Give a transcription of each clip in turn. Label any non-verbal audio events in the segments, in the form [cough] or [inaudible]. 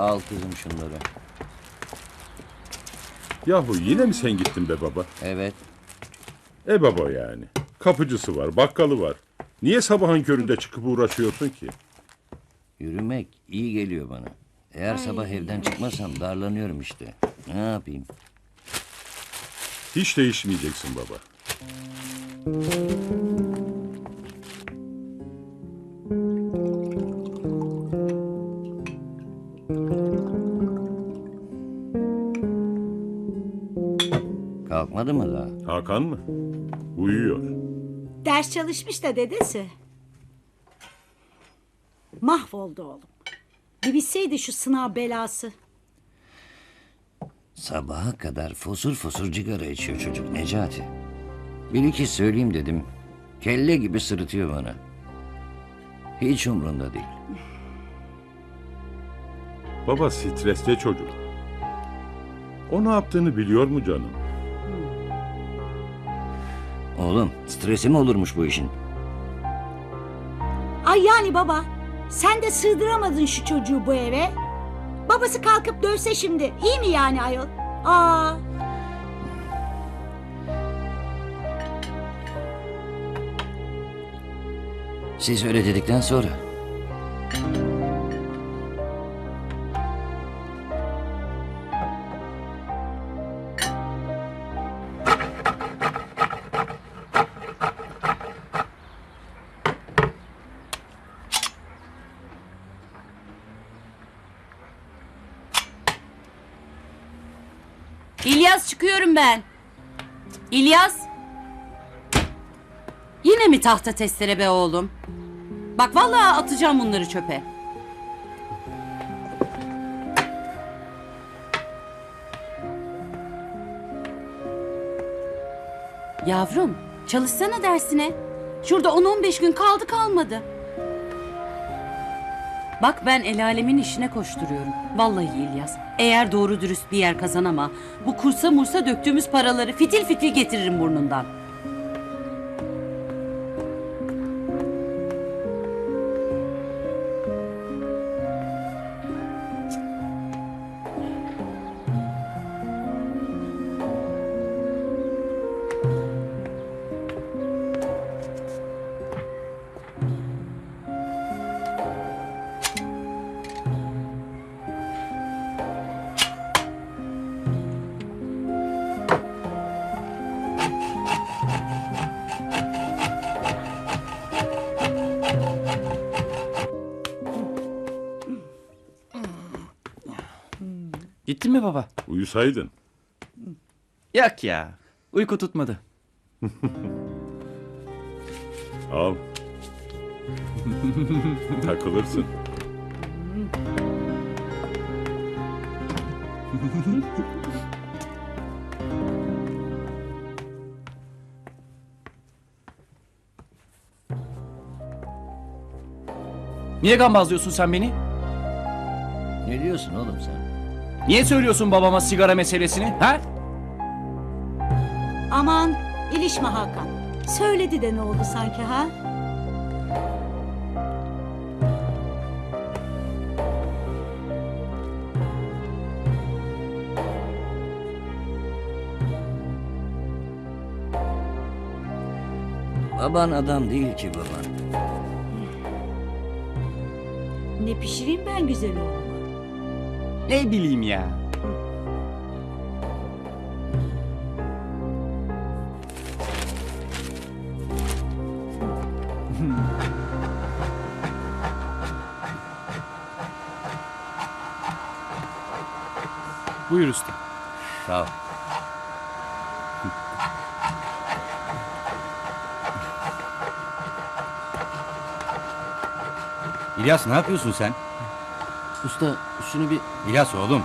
Al kızım şunları. Yahu yine mi sen gittin be baba? Evet. E baba yani. Kapıcısı var, bakkalı var. Niye sabahın köründe çıkıp uğraşıyorsun ki? Yürümek iyi geliyor bana. Eğer sabah evden çıkmasam darlanıyorum işte. Ne yapayım? Hiç değişmeyeceksin baba. Kalkmadı mı daha? Hakan mı? Uyuyor. Ders çalışmış da dedesi. Mahvoldu oğlum. Bir bilseydi şu sınav belası. Sabaha kadar fosur fosur cigara içiyor çocuk Necati. Bir iki söyleyeyim dedim. Kelle gibi sırıtıyor bana. Hiç umrunda değil. Baba stresli çocuk. O ne yaptığını biliyor mu canım? Oğlum stresi mi olurmuş bu işin? Ay yani baba sen de sığdıramadın şu çocuğu bu eve. Babası kalkıp dövse şimdi iyi mi yani ayol? Aa, Siz öyle dedikten sonra. İlyas çıkıyorum ben. İlyas. Yine mi tahta testere be oğlum? Bak vallahi atacağım bunları çöpe. Yavrum çalışsana dersine. Şurada 10-15 gün kaldı kalmadı. Bak ben el alemin işine koşturuyorum. Vallahi İlyas. Eğer doğru dürüst bir yer kazanama, bu kursa mursa döktüğümüz paraları fitil fitil getiririm burnundan. Gittin mi baba? Uyusaydın. Yok ya. Uyku tutmadı. [laughs] Al. Takılırsın. Niye gambazlıyorsun sen beni? Ne diyorsun oğlum sen? Niye söylüyorsun babama sigara meselesini? Ha? aman ilişme Hakan. Söyledi de ne oldu sanki ha? Baban adam değil ki baban. Ne pişireyim ben güzel oğluma? Ne bileyim ya. Buyur usta. Sağ ol. İlyas ne yapıyorsun sen? Usta şunu bir... İlyas oğlum.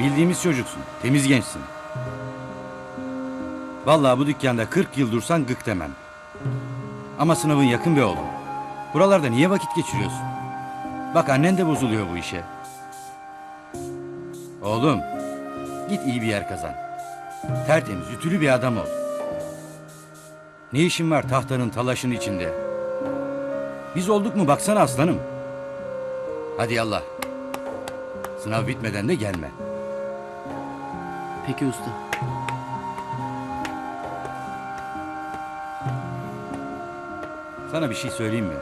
Bildiğimiz çocuksun. Temiz gençsin. Vallahi bu dükkanda 40 yıl dursan gık demem. Ama sınavın yakın be oğlum. Buralarda niye vakit geçiriyorsun? Bak annen de bozuluyor bu işe. Oğlum, git iyi bir yer kazan. Tertemiz, ütülü bir adam ol. Ne işin var tahtanın talaşın içinde? Biz olduk mu baksana aslanım. Hadi yallah. Sınav bitmeden de gelme. Peki usta. Sana bir şey söyleyeyim mi?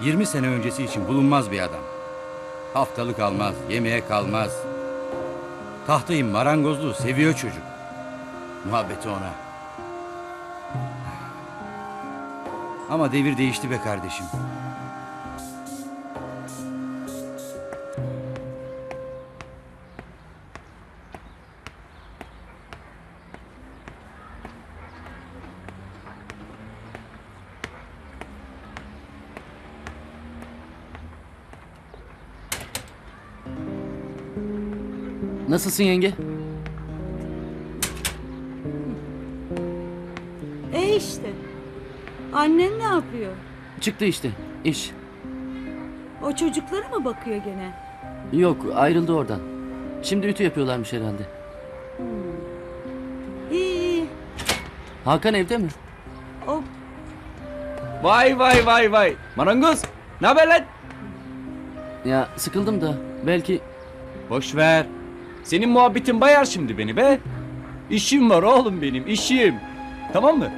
20 sene öncesi için bulunmaz bir adam. Haftalık almaz, yemeğe kalmaz. Tahtayı marangozluğu seviyor çocuk. Muhabbeti ona. Ama devir değişti be kardeşim. Nasılsın yenge? E işte. Annen ne yapıyor? Çıktı işte. iş. O çocuklara mı bakıyor gene? Yok ayrıldı oradan. Şimdi ütü yapıyorlarmış herhalde. İyi iyi. Hakan evde mi? O Vay vay vay vay. Marangoz. Ne haber lan? Ya sıkıldım da belki Boş ver. Senin muhabbetin bayar şimdi beni be. İşim var oğlum benim işim. Tamam mı?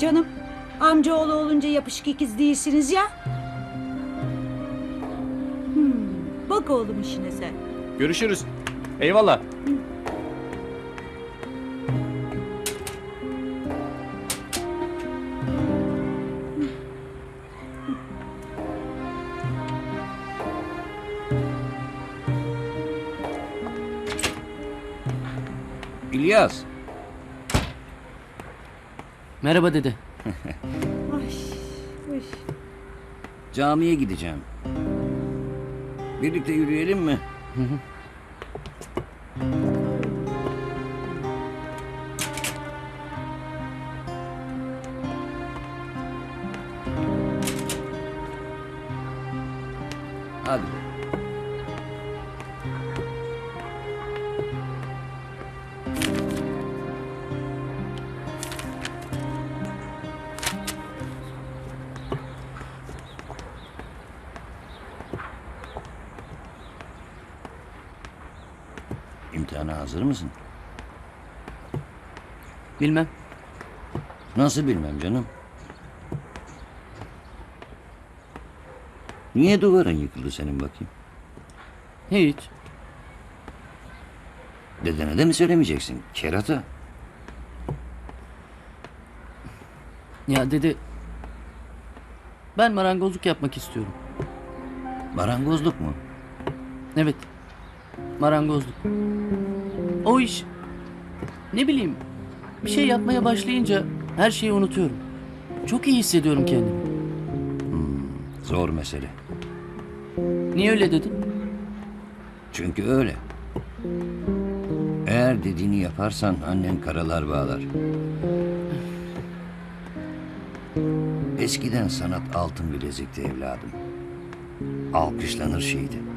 canım amcaoğlu olunca yapışık ikiz değilsiniz ya. Hmm, bak oğlum işine sen. Görüşürüz. Eyvallah. İlyas, merhaba dede. [laughs] Camiye gideceğim. Birlikte yürüyelim mi? Hadi. İmtihana hazır mısın? Bilmem. Nasıl bilmem canım. Niye duvarın yıkıldı senin bakayım? Hiç. Dedene de mi söylemeyeceksin? Kerata. Ya dede ben marangozluk yapmak istiyorum. Marangozluk mu? Evet. Marangozluk. O iş ne bileyim bir şey yapmaya başlayınca her şeyi unutuyorum. Çok iyi hissediyorum kendimi. Zor mesele. Niye öyle dedin? Çünkü öyle. Eğer dediğini yaparsan annen karalar bağlar. Eskiden sanat altın bilezikti evladım. Alkışlanır şeydi.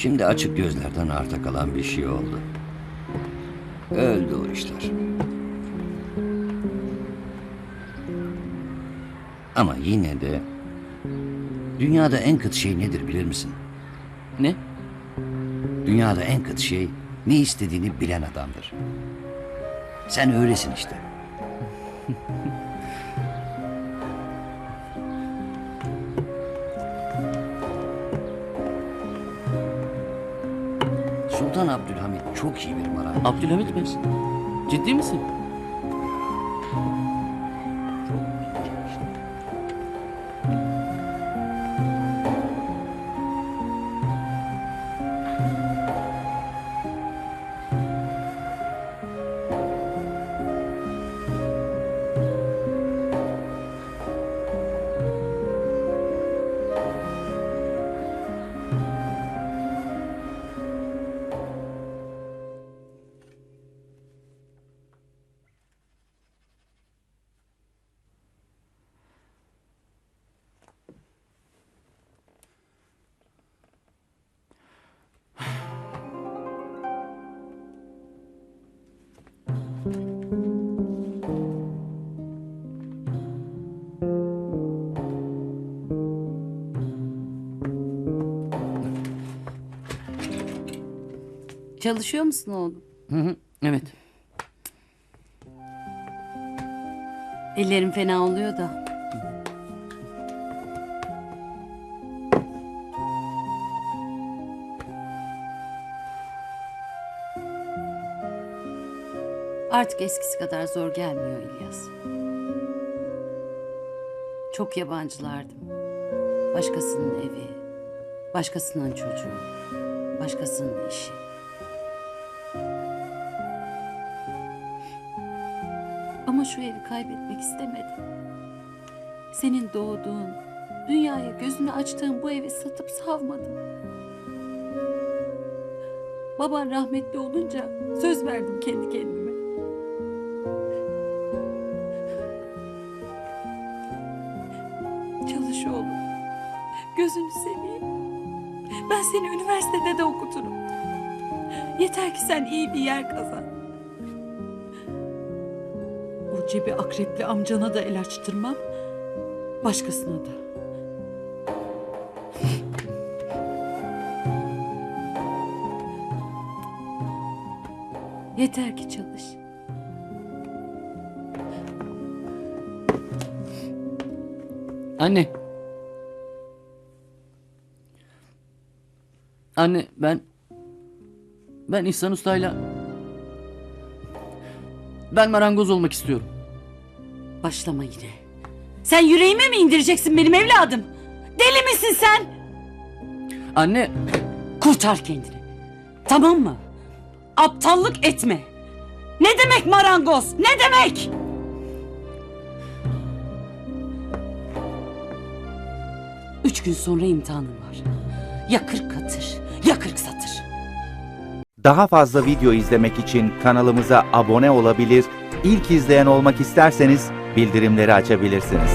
Şimdi açık gözlerden arta kalan bir şey oldu. Öldü o işler. Ama yine de dünyada en kötü şey nedir bilir misin? Ne? Dünyada en kötü şey ne istediğini bilen adamdır. Sen öylesin işte. [laughs] Sultan Abdülhamit çok iyi bir marangozdur. Abdülhamit mi? Ciddi misin? Çalışıyor musun oğlum? Hı hı, evet. Ellerim fena oluyor da. Artık eskisi kadar zor gelmiyor İlyas. Çok yabancılardım. Başkasının evi, başkasının çocuğu, başkasının işi. Ama şu evi kaybetmek istemedim. Senin doğduğun, dünyaya gözünü açtığın bu evi satıp savmadım. Baban rahmetli olunca söz verdim kendi kendime. Ben seni üniversitede de okuturum. Yeter ki sen iyi bir yer kazan. O cebi akrepli amcana da el açtırmam. Başkasına da. Yeter ki çalış. Anne. Anne ben ben İhsan Usta'yla ben marangoz olmak istiyorum. Başlama yine. Sen yüreğime mi indireceksin benim evladım? Deli misin sen? Anne Kurtar kendini. Tamam mı? Aptallık etme. Ne demek marangoz? Ne demek? Üç gün sonra imtihanım var. Ya kırk katır ya kırk satır. Daha fazla video izlemek için kanalımıza abone olabilir, ilk izleyen olmak isterseniz bildirimleri açabilirsiniz.